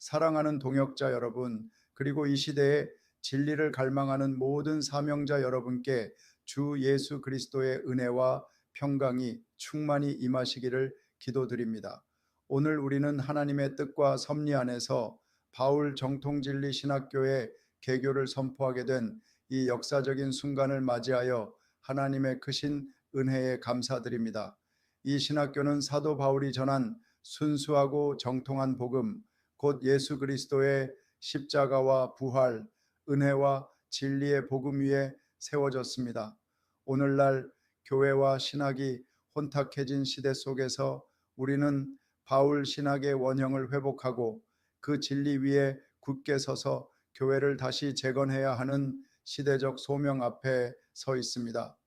사랑하는 동역자 여러분, 그리고 이 시대에 진리를 갈망하는 모든 사명자 여러분께 주 예수 그리스도의 은혜와 평강이 충만히 임하시기를 기도드립니다. 오늘 우리는 하나님의 뜻과 섭리 안에서 바울 정통진리 신학교의 개교를 선포하게 된 이 역사적인 순간을 맞이하여 하나님의 크신 은혜에 감사드립니다. 이 신학교는 사도 바울이 전한 순수하고 정통한 복음, 곧 예수 그리스도의 십자가와 부활, 은혜와 진리의 복음 위에 세워졌습니다. 오늘날 교회와 신학이 혼탁해진 시대 속에서 우리는 바울 신학의 원형을 회복하고 그 진리 위에 굳게 서서 교회를 다시 재건해야 하는 시대적 소명 앞에 서 있습니다.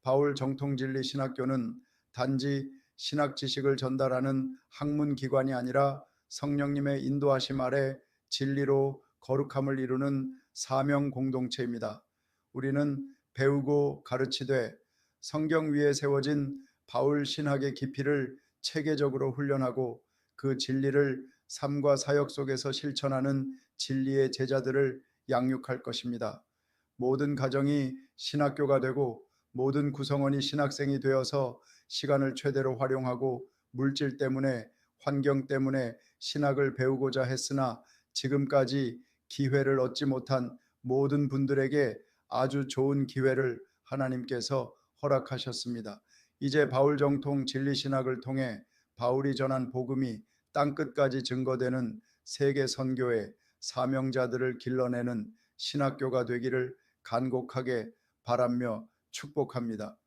바울 정통진리 신학교는 단지 신학 지식을 전달하는 학문 기관이 아니라 성령님의 인도하심 아래 진리로 거룩함을 이루는 사명 공동체입니다. 우리는 배우고 가르치되 성경 위에 세워진 바울 신학의 깊이를 체계적으로 훈련하고 그 진리를 삶과 사역 속에서 실천하는 진리의 제자들을 양육할 것입니다. 모든 가정이 신학교가 되고 모든 구성원이 신학생이 되어서 시간을 최대로 활용하고 물질 때문에 환경 때문에 신학을 배우고자 했으나 지금까지 기회를 얻지 못한 모든 분들에게 아주 좋은 기회를 하나님께서 허락하셨습니다. 이제 바울 정통 진리 신학을 통해 바울이 전한 복음이 땅 끝까지 증거되는 세계 선교의 사명자들을 길러내는 신학교가 되기를 간곡하게 바라며 축복합니다.